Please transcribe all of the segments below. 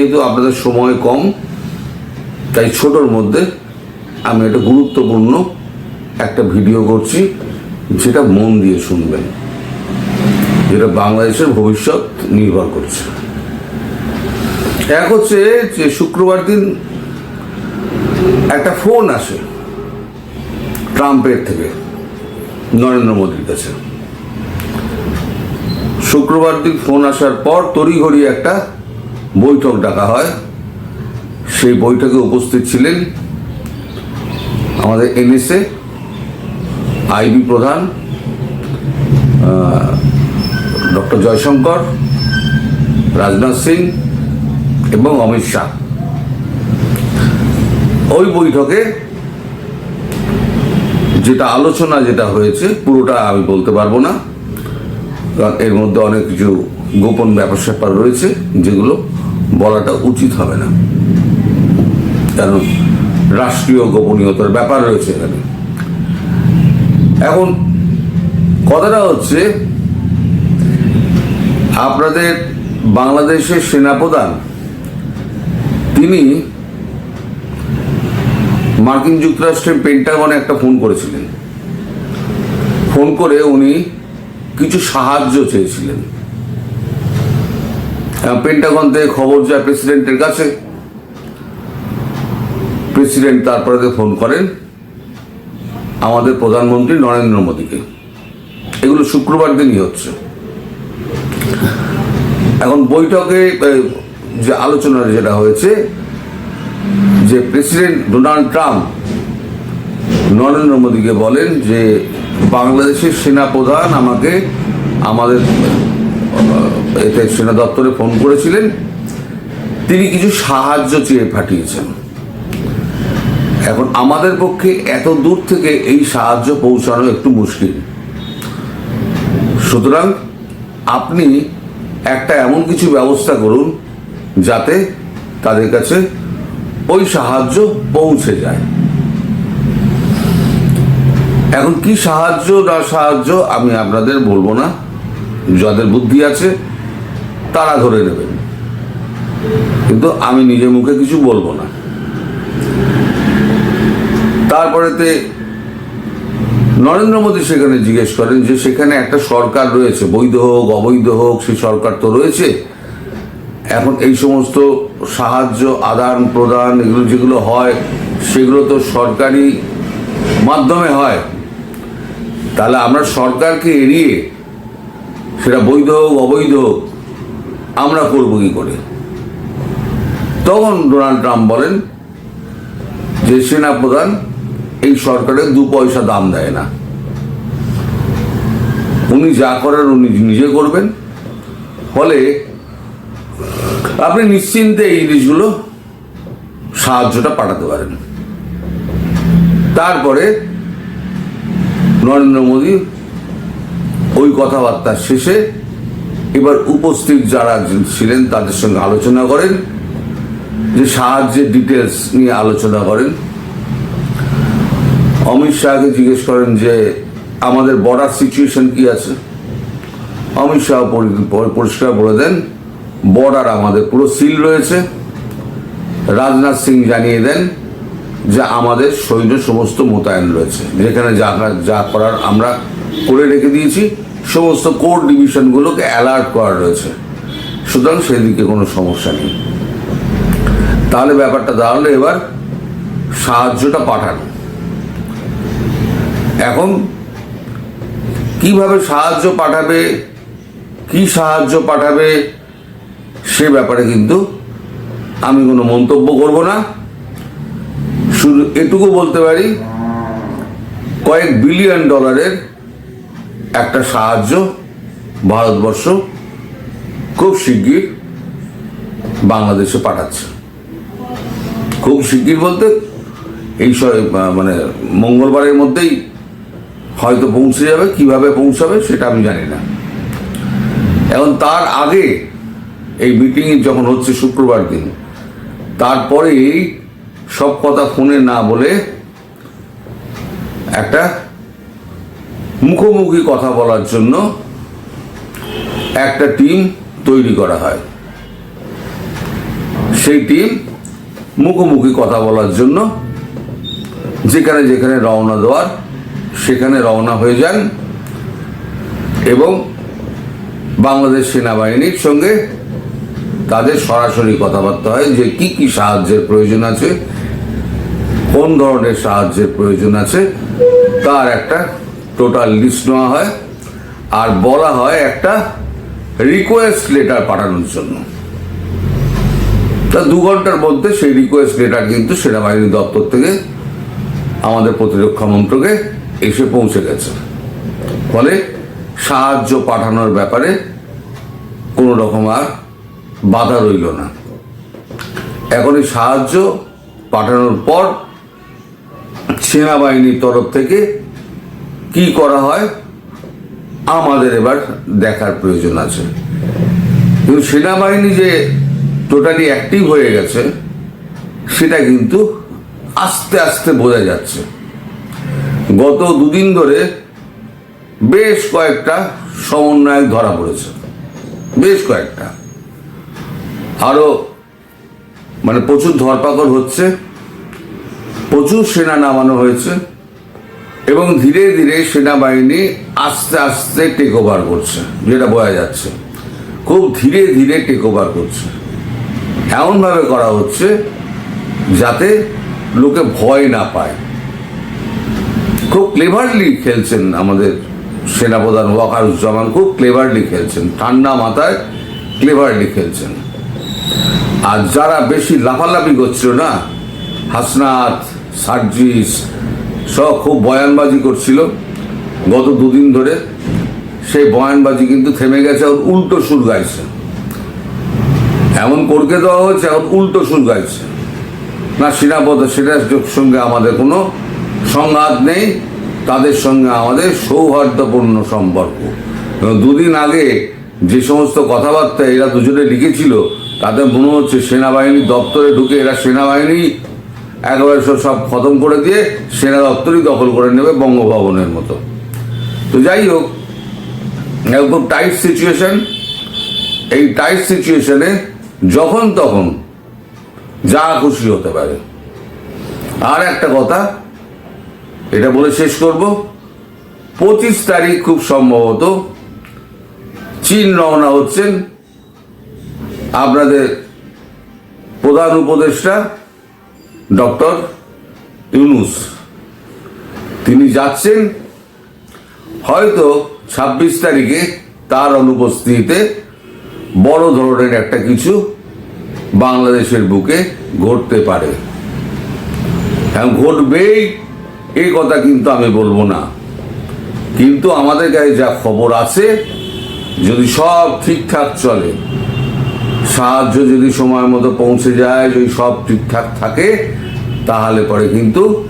যেহেতু আপনাদের সময় কম, তাই ছোটোর মধ্যে আমি একটা গুরুত্বপূর্ণ একটা ভিডিও করছি, যেটা মন দিয়ে শুনবেন, যেটা বাংলাদেশের ভবিষ্যৎ নির্ভর করছে। এক হচ্ছে যে শুক্রবার দিন একটা ফোন আসে ট্রাম্পের থেকে, নরেন্দ্র মোদীর কাছে। শুক্রবার দিন ফোন আসার পর তড়িঘড়ি একটা বৈঠক ডাকা হয়। সেই বৈঠকে উপস্থিত ছিলেন আমাদের এনএসএ, আইবি প্রধান ডক্টর জয়শঙ্কর, রাজনাথ সিং এবং অমিত শাহ। ওই বৈঠকে যেটা আলোচনা যেটা হয়েছে, পুরোটা আমি বলতে পারব না। এর মধ্যে অনেক কিছু গোপন ব্যাপার স্যাপার রয়েছে যেগুলো বলাটা উচিত হবে না। কারণ রাষ্ট্রীয় গোপনীয়তার ব্যাপার রয়েছে এখানে। এখন কথাটা হচ্ছে, আপনাদের বাংলাদেশের সেনাপ্রধান, তিনি মার্কিন যুক্তরাষ্ট্রের পেন্টাগনে একটা ফোন করেছিলেন। ফোন করে উনি কিছু সাহায্য চেয়েছিলেন। পেন্টাগন থেকে খবর যায় প্রেসিডেন্টের কাছে। প্রেসিডেন্ট তারপরে ফোন করেন আমাদের প্রধানমন্ত্রী নরেন্দ্র মোদীকে। এগুলো শুক্রবার দিনই হচ্ছে। এখন বৈঠকে যে আলোচনা যেটা হয়েছে, যে প্রেসিডেন্ট ডোনাল্ড ট্রাম্প নরেন্দ্র মোদীকে বলেন যে, বাংলাদেশের সেনাপ্রধান আমাকে, আমাদের এতে সেনা দপ্তরে ফোন করেছিলেন। তিনি কিছু সাহায্য চেয়ে পাঠিয়েছেন। এখন আমাদের পক্ষে এত দূর থেকে এই সাহায্য পৌঁছানো একটু মুশকিল। সুতরাং আপনি একটা এমন কিছু ব্যবস্থা করুন যাতে তাদের কাছে ওই সাহায্য পৌঁছে যায়। এখন কি সাহায্য না সাহায্য আমি আপনাদের বলব না। যাদের বুদ্ধি আছে তারা ধরে নেবেন কিন্তু আমি নিজে মুখে কিছু বলব না। তারপরেতে নরেন্দ্র মোদী সেখানে জিজ্ঞেস করেন যে সেখানে একটা সরকার রয়েছে, বৈধ হোক, অবৈধ হোক সেই সরকার তো রয়েছে। এখন এই সমস্ত সাহায্য, আদান প্রদান এগুলো যেগুলো হয়, সেগুলো তো সরকারি মাধ্যমে হয়। তাহলে আমরা সরকারকে এড়িয়ে সেটা বৈধ হোক, অবৈধ হোক আমরা করব কি করে? তখন ডোনাল্ড ট্রাম্প বলেন যে, সেনাপ্রধান, এই সরকারের দু পয়সা দাম দেয় না। উনি যা করার উনি নিজে করবেন। ফলে আপনি নিশ্চিন্তে এই জিনিসগুলো সাহায্যটা পাঠাতে পারেন। তারপরে নরেন্দ্র মোদী ওই কথাবার্তার শেষে উপস্থিত যারা ছিলেন তাদের সঙ্গে আলোচনা করেন, যে সাহায্যের ডিটেলস নিয়ে আলোচনা করেন। অমিত শাহকে জিজ্ঞেস করেন যে, আমাদের বর্ডার সিচুয়েশন কি আছে? অমিত শাহ পরি- পরি- পরিষ্কার বলে দেন বর্ডার আমাদের পুরো সিল রয়েছে। রাজনাথ সিং জানিয়ে দেন যে, আমাদের সৈন্য সমস্ত মোতায়েন রয়েছে, যেখানে যা যা করার আমরা করে রেখে দিয়েছি। সমস্ত কোর ডিভিশনগুলোকে অ্যালার্ট করা রয়েছে। সুতরাং সেদিকে কোনো সমস্যা নেই। তাহলে ব্যাপারটা দাঁড়াল এবার সাহায্যটা পাঠানো। এখন কীভাবে সাহায্য পাঠাবে, কি সাহায্য পাঠাবে, সে ব্যাপারে কিন্তু আমি কোনো মন্তব্য করব না। শুধু এটুকু বলতে পারি, কয়েক বিলিয়ন ডলারের একটা সাহায্য, ভারতবর্ষ খুব শিগগির বাংলাদেশে পাঠাচ্ছে। খুব শিগগির বলতে এই মানে মঙ্গলবারের মধ্যেই হয়তো পৌঁছে যাবে, কীভাবে পৌঁছাবে সেটা আমি জানি না। এখন তার আগে এই মিটিং যখন হচ্ছে শুক্রবার দিন, তারপরেই সব কথা ফোনে না বলে একটা মুখোমুখি কথা বলার জন্য একটা টিম তৈরি করা হয়। সেই টিম মুখোমুখি কথা বলার জন্য যেখানে যেখানে রওনা দেওয়ার, সেখানে রওনা হয়ে যান এবং বাংলাদেশ সেনাবাহিনীর সঙ্গে তাদের সরাসরি কথাবার্তা হয় যে কি কি সাহায্যের প্রয়োজন আছে, কোন ধরনের সাহায্যের প্রয়োজন আছে, তার একটা টোটাল লিস্ট নেওয়া হয় আর বলা হয় একটা রিকোয়েস্ট লেটার পাঠানোর জন্য। তা দু ঘণ্টার মধ্যে সেই রিকোয়েস্ট লেটার কিন্তু সেনাবাহিনী দপ্তর থেকে আমাদের প্রতিরক্ষা মন্ত্রকে এসে পৌঁছে গেছে। ফলে সাহায্য পাঠানোর ব্যাপারে কোনো রকম আর বাধা রইল না। এখন এই সাহায্য পাঠানোর পর সেনাবাহিনীর তরফ থেকে কি করা হয়? আমাদের এবার দেখার প্রয়োজন আছে। কিন্তু সেনাবাহিনী যে টোটালি অ্যাক্টিভ হয়ে গেছে, সেটা কিন্তু আস্তে আস্তে বোঝা যাচ্ছে। গত দুদিন ধরে বেশ কয়েকটা সমন্বয়ক ধরা পড়েছে। বেশ কয়েকটা। আরও মানে প্রচুর ধরপাকড় হচ্ছে, প্রচুর সেনা নামানো হয়েছে। এবং ধীরে ধীরে সেনাবাহিনী আস্তে আস্তে টেক ওভার করছে, যেটা বোঝা যাচ্ছে। খুব ধীরে ধীরে টেক ওভার করছে। এমনভাবে করা হচ্ছে যাতে লোকে ভয় না পায়। খুব ক্লেভারলি খেলছেন আমাদের সেনাপ্রধান ওয়াকারুজ্জামান, খুব ক্লেভারলি খেলছেন। ঠান্ডা মাথায় ক্লেভারলি খেলছেন। আর যারা বেশি লাফালাফি করছিল না, হাসনাত, সার্জিস সব খুব বয়ানবাজি করছিল। গত দুদিন ধরে সেই বয়ানবাজি কিন্তু থেমে গেছে আর উল্টো সুর গাইছে। এমন করকে দেওয়া হয়েছে, এখন উল্টো সুর গাইছে। না, সেনাপদ সেটার সঙ্গে আমাদের কোনো সংঘাত নেই, তাদের সঙ্গে আমাদের সৌহার্দ্যপূর্ণ সম্পর্ক। দুদিন আগে যে সমস্ত কথাবার্তা এরা দুজনে লিখেছিল, তাতে মনে হচ্ছে সেনাবাহিনী দপ্তরে ঢুকে এরা সেনাবাহিনী একেবারে সব সব খতম করে দিয়ে সেনা দপ্তরই দখল করে নেবে বঙ্গভবনের মতো। তো যাই হোক খুব টাইট সিচুয়েশন এই টাইট সিচুয়েশনে যখন তখন যা খুশি হতে পারে। আর একটা কথা, এটা বলে শেষ করব। পঁচিশ তারিখ খুব সম্ভবত চীন রওনা হচ্ছেন। আপনাদের প্রধান উপদেষ্টা ডক্টর ইউনুস। তিনি যাচ্ছেন হয়তো ছাব্বিশ তারিখে তার অনুপস্থিতিতে বড় ধরনের একটা কিছু বাংলাদেশের বুকে ঘটতে পারে। হ্যাঁ ঘটবেই, এই কথা কিন্তু আমি বলব না। কিন্তু আমাদের কাছে যা খবর আছে, যদি সব ঠিকঠাক চলে, সাহায্য যদি সময় মতো পৌঁছে যায়, যদি সব ঠিকঠাক থাকে তাহলে পরে কিন্তু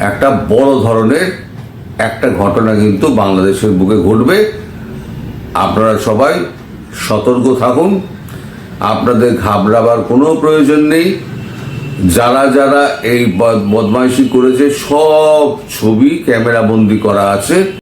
একটা বড় ধরনের একটা ঘটনা কিন্তু বাংলাদেশের বুকে ঘটবে। আপনারা সবাই সতর্ক থাকুন। আপনাদের ঘাবড়াবার কোনো প্রয়োজন নেই। যারা যারা এই বদ- বদমাইশি করেছে, সব ছবি ক্যামেরা বন্দি করা আছে।